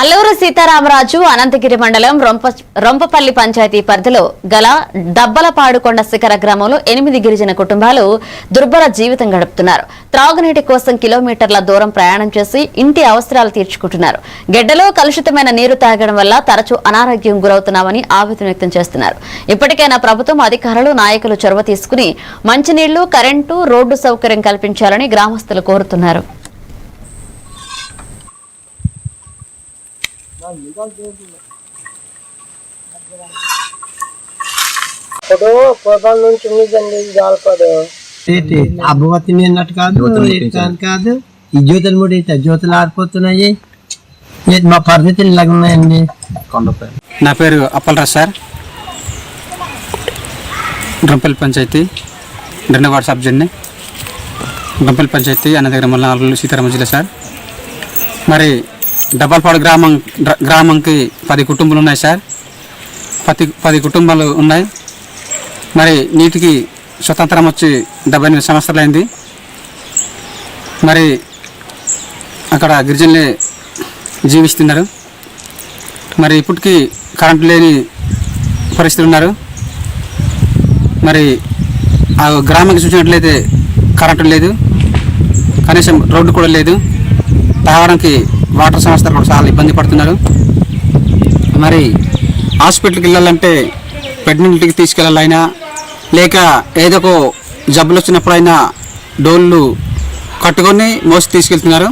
అల్లూరు సీతారామరాజు అనంతగిరి మండలం రొంప రొంపపల్లి పంచాయతీ పరిధిలో గల దబ్బలపాడుకొండ శిఖర గ్రామంలో ఎనిమిది గిరిజన కుటుంబాలు దుర్భర జీవితం గడుపుతున్నారు. త్రాగునీటి కోసం కిలోమీటర్ల దూరం ప్రయాణం చేసి ఇంటి అవసరాలు తీర్చుకుంటున్నారు. గెడ్డలో కలుషితమైన నీరు తాగడం వల్ల తరచూ అనారోగ్యం గురవుతున్నామని ఆవేదన వ్యక్తం చేస్తున్నారు. ఇప్పటికైనా ప్రభుత్వం అధికారులు నాయకులు చొరవ తీసుకుని మంచినీళ్ళు కరెంటు రోడ్డు సౌకర్యం కల్పించాలని గ్రామస్తులు కోరుతున్నారు. ఇప్పుడు పొలం నుంచి ఉందండి జాలపడు. ఏంటి? అబ్బవతి నిన్నట్టు కాదు కాదు ఈ జ్యోతులు ఇట్లా జ్యోతులు ఆరిపోతున్నాయి. మా పరిస్థితులు ఇలాగ ఉన్నాయండి. నా పేరు అప్పలరాజ్ సార్. డ్రంపల్లి పంచాయతీ రెండో వార్డు సబ్జెక్ట్ని డ్రంపల్లి పంచాయతీ అన్నదగ్గర మల్ల అల్లూరు సీతారామ జిల్లా సార్. మరి డబ్బల్పాడు గ్రామం గ్రామంకి పది కుటుంబాలు ఉన్నాయి సార్. పది పది కుటుంబాలు ఉన్నాయి. మరి నీటికి స్వతంత్రం వచ్చి డెబ్బై ఎనిమిది సంవత్సరాలు అయింది. మరి అక్కడ గిరిజనులే జీవిస్తున్నారు. మరి ఇప్పటికీ కరెంటు లేని పరిస్థితులు ఉన్నారు. మరి ఆ గ్రామానికి చూసినట్లయితే కరెంటు లేదు. కనీసం రోడ్డు కూడా లేదు. తాగడానికి వాటర్ సంస్థలు కూడా చాలా ఇబ్బంది పడుతున్నారు. మరి హాస్పిటల్కి వెళ్ళాలంటే ప్రెగ్నెంట్కి తీసుకెళ్ళాలైనా లేక ఏదో ఒక జబ్బులు వచ్చినప్పుడైనా డోళ్ళు కట్టుకొని మోసి తీసుకెళ్తున్నారు.